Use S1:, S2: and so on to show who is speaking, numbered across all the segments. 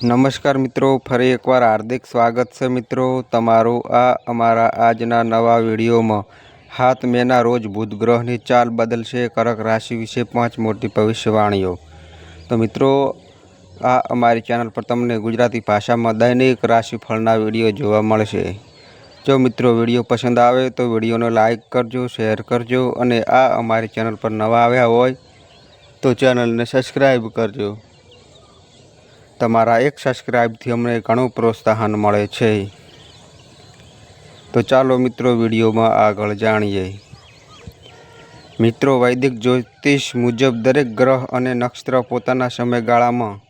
S1: નમસ્કાર મિત્રો, ફરી એકવાર હાર્દિક સ્વાગત છે મિત્રો તમારું આ અમારા આજના નવા વિડીયોમાં. હાથ મેના રોજ બુધ ગ્રહની ચાલ બદલશે, કરક રાશિ વિશે પાંચ મોટી ભવિષ્યવાણીઓ. તો મિત્રો, આ અમારી ચેનલ પર તમને ગુજરાતી ભાષામાં દૈનિક રાશિફળના વીડિયો જોવા મળશે. જો મિત્રો વીડિયો પસંદ આવે તો વિડીયોને લાઇક કરજો, શેર કરજો અને આ અમારી ચેનલ પર નવા આવ્યા હોય તો ચેનલને સબસ્ક્રાઈબ કરજો. તમારા એક સબસ્ક્રાઈબથી અમને ઘણું પ્રોત્સાહન મળે છે. તો ચાલો મિત્રો વિડીયોમાં આગળ જાણીએ. મિત્રો, વૈદિક જ્યોતિષ મુજબ દરેક ગ્રહ અને નક્ષત્ર પોતાના સમયગાળામાં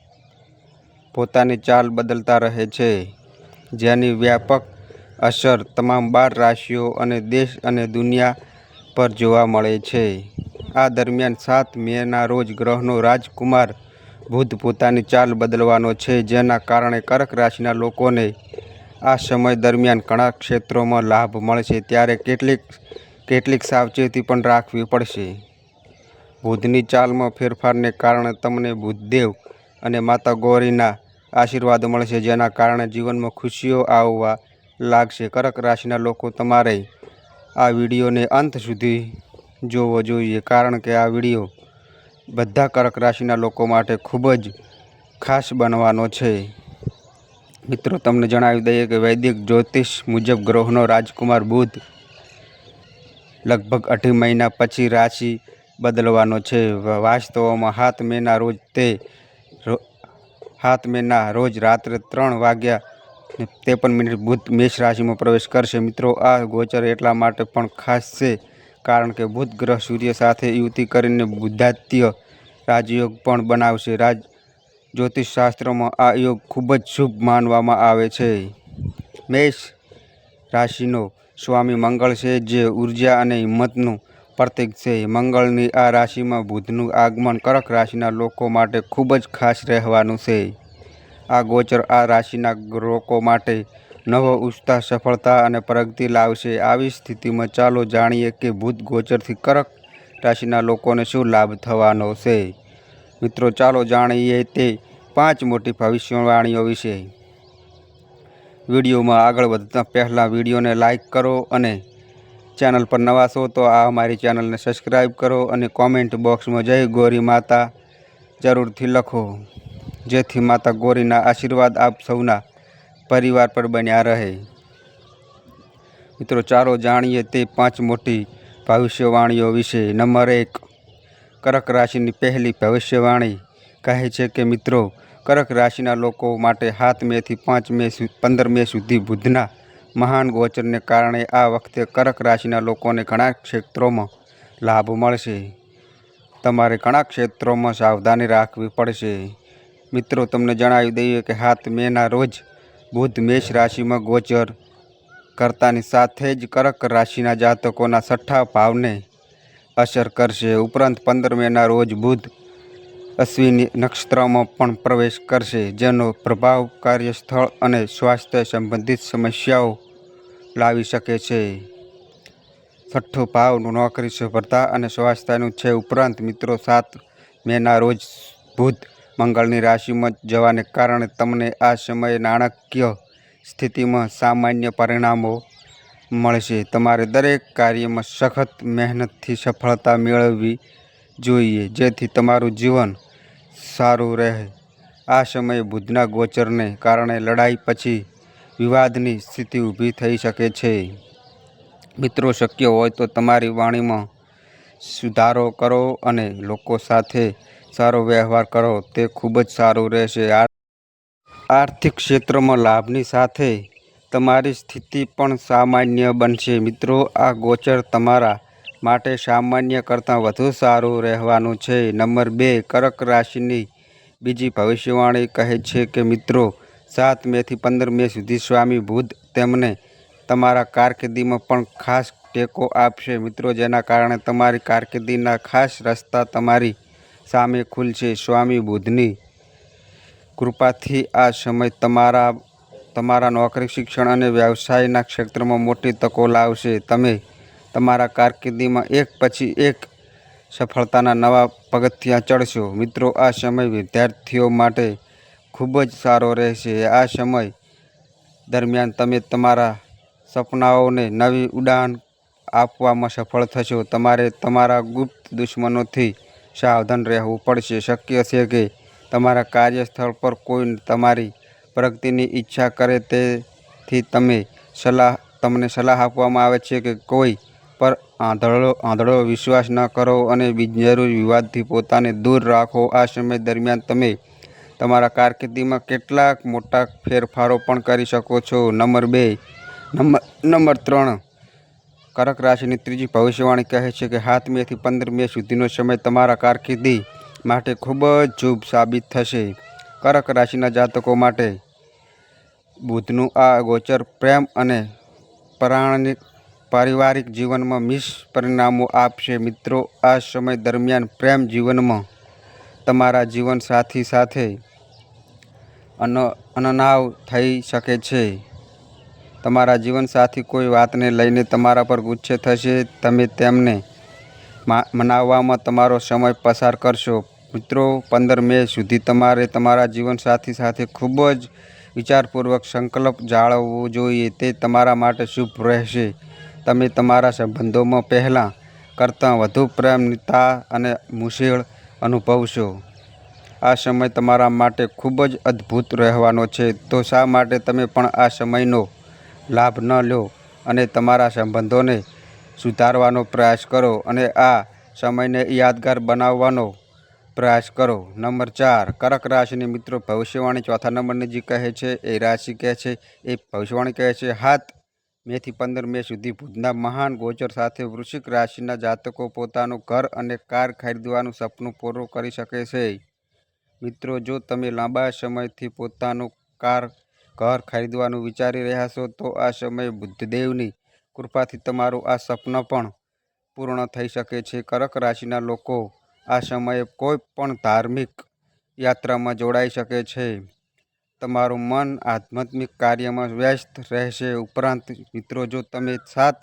S1: પોતાની ચાલ બદલતા રહે છે. જેની વ્યાપક અસર તમામ બાર રાશિઓ અને દેશ અને દુનિયા પર જોવા મળે છે. આ દરમિયાન સાત મેના રોજ ગ્રહનો રાજકુમાર બુધ પોતાની ચાલ બદલવાનો છે, જેના કારણે કર્ક રાશિના લોકોને આ સમય દરમિયાન ઘણા ક્ષેત્રોમાં લાભ મળશે. ત્યારે કેટલીક કેટલીક સાવચેતી પણ રાખવી પડશે. બુધની ચાલમાં ફેરફારને કારણે તમને બુધદેવ અને માતા ગૌરીના આશીર્વાદ મળશે, જેના કારણે જીવનમાં ખુશીઓ આવવા લાગશે. કર્ક રાશિના લોકો તમારે આ વિડીયોને અંત સુધી જોવો જોઈએ, કારણ કે આ વીડિયો બધા કર્ક રાશિના લોકો માટે ખૂબ જ ખાસ બનવાનો છે. મિત્રો, તમને જણાવી દઈએ કે વૈદિક જ્યોતિષ મુજબ ગ્રહનો રાજકુમાર બુધ લગભગ અઢી મહિના પછી રાશિ બદલવાનો છે. વાસ્તવમાં હાથ મેના રોજ તે હાથ મેના રોજ રાત્રે ત્રણ વાગ્યા ને મિનિટ બુધ મેષ રાશિમાં પ્રવેશ કરશે. મિત્રો, આ ગોચર એટલા માટે પણ ખાસ છે કારણ કે બુધ ગ્રહ સૂર્ય સાથે યુતિ કરીને બુદ્ધાત્ય રાજયોગ પણ બનાવશે. રાજ, જ્યોતિષશાસ્ત્રમાં આ યોગ ખૂબ જ શુભ માનવામાં આવે છે. મેષ રાશિનો સ્વામી મંગળ છે જે ઊર્જા અને હિંમતનું પ્રતીક છે. મંગળની આ રાશિમાં બુધનું આગમન કર્ક રાશિના લોકો માટે ખૂબ જ ખાસ રહેવાનું છે. આ ગોચર આ રાશિના લોકો માટે નવો ઉત્સાહ સફળતા અને પ્રગતિ લાવશે. આવી સ્થિતિમાં ચાલો જાણીએ કે ભૂત ગોચરથી કરક રાશિના લોકોને શું લાભ થવાનો છે. મિત્રો, ચાલો જાણીએ તે પાંચ મોટી ભવિષ્યવાણીઓ વિશે. વિડીયોમાં આગળ વધતા પહેલાં વિડીયોને લાઇક કરો અને ચેનલ પર નવા છો તો આ અમારી ચેનલને સબસ્ક્રાઈબ કરો અને કોમેન્ટ બોક્સમાં જય ગોરી માતા જરૂરથી લખો. જેથી માતા ગોરીના આશીર્વાદ આપ સૌના પરિવાર પર બન્યા રહે. મિત્રો, ચાલો જાણીએ તે પાંચ મોટી ભવિષ્યવાણીઓ વિશે. નંબર એક, કર્ક રાશિની પહેલી ભવિષ્યવાણી. કહે છે કે, મિત્રો, કર્ક રાશિના લોકો માટે સાત મેથી પાંચ મે પંદર મે સુધી બુધના મહાન ગોચરને કારણે આ વખતે કર્ક રાશિના લોકોને ઘણા ક્ષેત્રોમાં લાભ મળશે. તમારે ઘણા ક્ષેત્રોમાં સાવધાની રાખવી પડશે. મિત્રો, તમને જણાવી દઈએ કે સાત મેના રોજ બુધ મેષ રાશિમાં ગોચર કરતાની સાથે જ કર્ક રાશિના જાતકોના છઠ્ઠા ભાવને અસર કરશે. ઉપરાંત પંદર મેના રોજ બુધ અશ્વિની નક્ષત્રમાં પણ પ્રવેશ કરશે, જેનો પ્રભાવ કાર્યસ્થળ અને સ્વાસ્થ્ય સંબંધિત સમસ્યાઓ લાવી શકે છે. છઠ્ઠો ભાવ નોકરી સફળતા અને સ્વાસ્થ્યનું છે. ઉપરાંત મિત્રો, સાત મેના રોજ બુધ મંગળની રાશિમાં જવાને કારણે તમને આ સમયે નાણાકીય સ્થિતિમાં સામાન્ય પરિણામો મળશે. તમારે દરેક કાર્યમાં સખત મહેનતથી સફળતા મેળવવી જોઈએ, જેથી તમારું જીવન સારું રહે. આ સમયે બુધના ગોચરને કારણે લડાઈ પછી વિવાદની સ્થિતિ ઊભી થઈ શકે છે. મિત્રો, શક્ય હોય તો તમારી વાણીમાં સુધારો કરો અને લોકો સાથે સારો વ્યવહાર કરો. તે ખૂબ જ સારું રહેશે. આર્થિક ક્ષેત્રમાં લાભની સાથે તમારી સ્થિતિ પણ સામાન્ય બનશે. મિત્રો, આ ગોચર તમારા માટે સામાન્ય કરતાં વધુ સારું રહેવાનું છે. નંબર બે, કર્ક રાશિની બીજી ભવિષ્યવાણી કહે છે કે, મિત્રો, સાત મેથી પંદર મે સુધી સ્વામી બુધ તેમને તમારા કારકિર્દીમાં પણ ખાસ ટેકો આપશે. મિત્રો, જેના કારણે તમારી કારકિર્દીના ખાસ રસ્તા તમારી સામે ખુલશે. સ્વામી બુદ્ધની કૃપાથી આ સમય તમારા તમારા નોકરી, શિક્ષણ અને વ્યવસાયના ક્ષેત્રમાં મોટી તકો લાવશે. તમે તમારા કારકિર્દીમાં એક પછી એક સફળતાના નવા પગથિયાં ચડશો. મિત્રો, આ સમય વિદ્યાર્થીઓ માટે ખૂબ જ સારો રહેશે. આ સમય દરમિયાન તમે તમારા સપનાઓને નવી ઉડાન આપવામાં સફળ થશો. તમારે તમારા ગુપ્ત દુશ્મનોથી સાવધાન રહેવું પડશે. શક્ય છે કે તમારા કાર્યસ્થળ પર કોઈ તમારી પ્રગતિની ઈચ્છા કરે તેથી તમે સલાહ, તમને સલાહ આપવામાં આવે છે કે કોઈ પર આંધળો આંધળો વિશ્વાસ ન કરો અને બિનજરૂરી વિવાદથી પોતાને દૂર રાખો. આ સમય દરમિયાન તમે તમારા કારકિર્દીમાં કેટલાક મોટા ફેરફારો પણ કરી શકો છો. નંબર બે, નંબર નંબર ત્રણ કર્ક રાશિની ત્રીજી ભવિષ્યવાણી કહે છે કે સાત મેથી પંદર મે સુધીનો સમય તમારા કારકિર્દી માટે ખૂબ જ શુભ સાબિત થશે. કર્ક રાશિના જાતકો માટે બુધનું આ ગોચર પ્રેમ અને પરાણિક પારિવારિક જીવનમાં મિસ પરિણામો આપશે. મિત્રો, આ સમય દરમિયાન પ્રેમ જીવનમાં તમારા જીવનસાથી સાથે અન અનનાવ થઈ શકે છે. તમારા જીવનસાથી કોઈ વાતને લઈને તમારા પર ગુસ્સે થશે, તમે તેમને મનાવવામાં તમારો સમય પસાર કરશો. મિત્રો, પંદર મે સુધી તમારે તમારા જીવનસાથી સાથે ખૂબ જ વિચારપૂર્વક સંકલ્પ જાળવવો જોઈએ. તે તમારા માટે શુભ રહેશે. તમે તમારા સંબંધોમાં પહેલાં કરતાં વધુ પ્રેમતા અને મુશેળ અનુભવશો. આ સમય તમારા માટે ખૂબ જ અદ્ભુત રહેવાનો છે. તો શા માટે તમે પણ આ સમયનો લાભ ન લો અને તમારા સંબંધોને સુધારવાનો પ્રયાસ કરો અને આ સમયને યાદગાર બનાવવાનો પ્રયાસ કરો. નંબર ચાર, કર્ક રાશિની મિત્રો, ભવિષ્યવાણી. ચોથા નંબરની જે કહે છે એ રાશિ કહે છે, એ ભવિષ્યવાણી કહે છે. હાથ મેથી પંદર મે સુધી ભુજના મહાન ગોચર સાથે વૃશ્ચિક રાશિના જાતકો પોતાનું ઘર અને કાર ખરીદવાનું સપનું પૂરું કરી શકે છે. મિત્રો, જો તમે લાંબા સમયથી પોતાનું કાર ઘર ખરીદવાનું વિચારી રહ્યા છો, તો આ સમયે બુદ્ધદેવની કૃપાથી તમારું આ સપનું પણ પૂર્ણ થઈ શકે છે. કર્ક રાશિના લોકો આ સમયે કોઈ પણ ધાર્મિક યાત્રામાં જોડાઈ શકે છે. તમારું મન આધ્યાત્મિક કાર્યમાં વ્યસ્ત રહેશે. ઉપરાંત મિત્રો, જો તમે સાત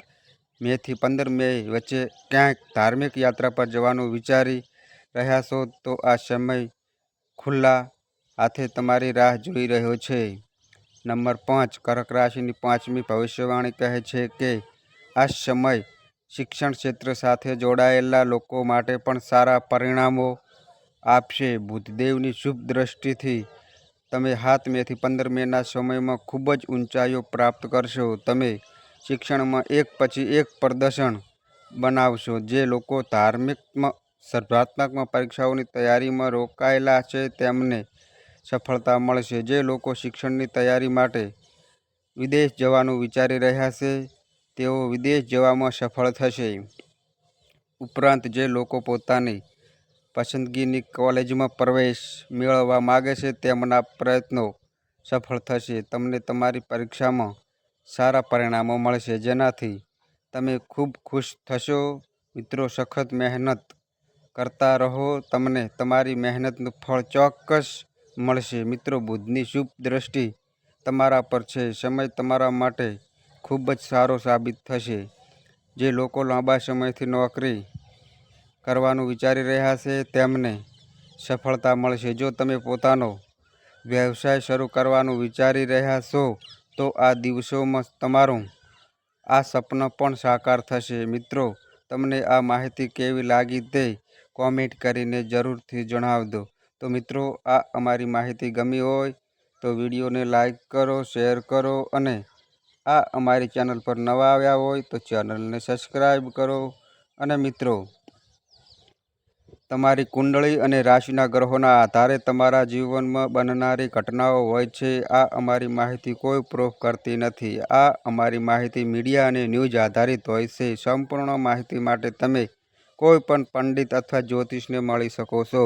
S1: મેથી પંદર મે વચ્ચે ક્યાંક ધાર્મિક યાત્રા પર જવાનું વિચારી રહ્યા છો, તો આ સમય ખુલ્લા હાથે તમારી રાહ જોઈ રહ્યો છે. નંબર પાંચ, કર્ક રાશિની પાંચમી ભવિષ્યવાણી કહે છે કે, આ સમય શિક્ષણ ક્ષેત્ર સાથે જોડાયેલા લોકો માટે પણ સારા પરિણામો આપશે. બુધદેવની શુભ દ્રષ્ટિથી તમે સાત મેથી પંદર મેના સમયમાં ખૂબ જ ઊંચાઈઓ પ્રાપ્ત કરશો. તમે શિક્ષણમાં એક પછી એક પ્રદર્શન બનાવશો. જે લોકો ધાર્મિકમાં સ્પર્ધાત્મક પરીક્ષાઓની તૈયારીમાં રોકાયેલા છે, તેમને સફળતા મળશે. જે લોકો શિક્ષણની તૈયારી માટે વિદેશ જવાનું વિચારી રહ્યા છે, તેઓ વિદેશ જવામાં સફળ થશે. ઉપરાંત જે લોકો પોતાની પસંદગીની કોલેજમાં પ્રવેશ મેળવવા માગે છે, તેમના પ્રયત્નો સફળ થશે. તમને તમારી પરીક્ષામાં સારા પરિણામો મળશે. જેનાથી તમે ખૂબ ખુશ થશો. મિત્રો, સખત મહેનત કરતા રહો. તમને તમારી મહેનતનું ફળ ચોક્કસ મળશે. મિત્રો બુધની શુભ દ્રષ્ટિ તમારા પર છે. સમય તમારા માટે ખૂબ જ સારો સાબિત થશે. જે લોકો લાંબા સમયથી નોકરી કરવાનું વિચારી રહ્યા છે, તેમને સફળતા મળશે. જો તમે પોતાનો વ્યવસાય શરૂ કરવાનું વિચારી રહ્યા છો, તો આ દિવસોમાં તમારું આ સપનું પણ સાકાર થશે. મિત્રો, તમને આ માહિતી કેવી લાગી તે કોમેન્ટ કરીને જરૂરથી જણાવજો. તો મિત્રો, આ અમારી માહિતી ગમી હોય તો વિડીયોને લાઈક કરો, શેર કરો અને આ અમારી ચેનલ પર નવા આવ્યા હોય તો ચેનલને સબસ્ક્રાઈબ કરો. અને મિત્રો, તમારી કુંડળી અને રાશિના ગ્રહોના આધારે તમારા જીવનમાં બનનારી ઘટનાઓ હોય છે, આ અમારી માહિતી કોઈ પ્રૂફ કરતી નથી. આ અમારી માહિતી મીડિયા અને ન્યૂઝ આધારિત હોય છે. સંપૂર્ણ માહિતી માટે તમે કોઈ પણ પંડિત અથવા જ્યોતિષને મળી શકો છો.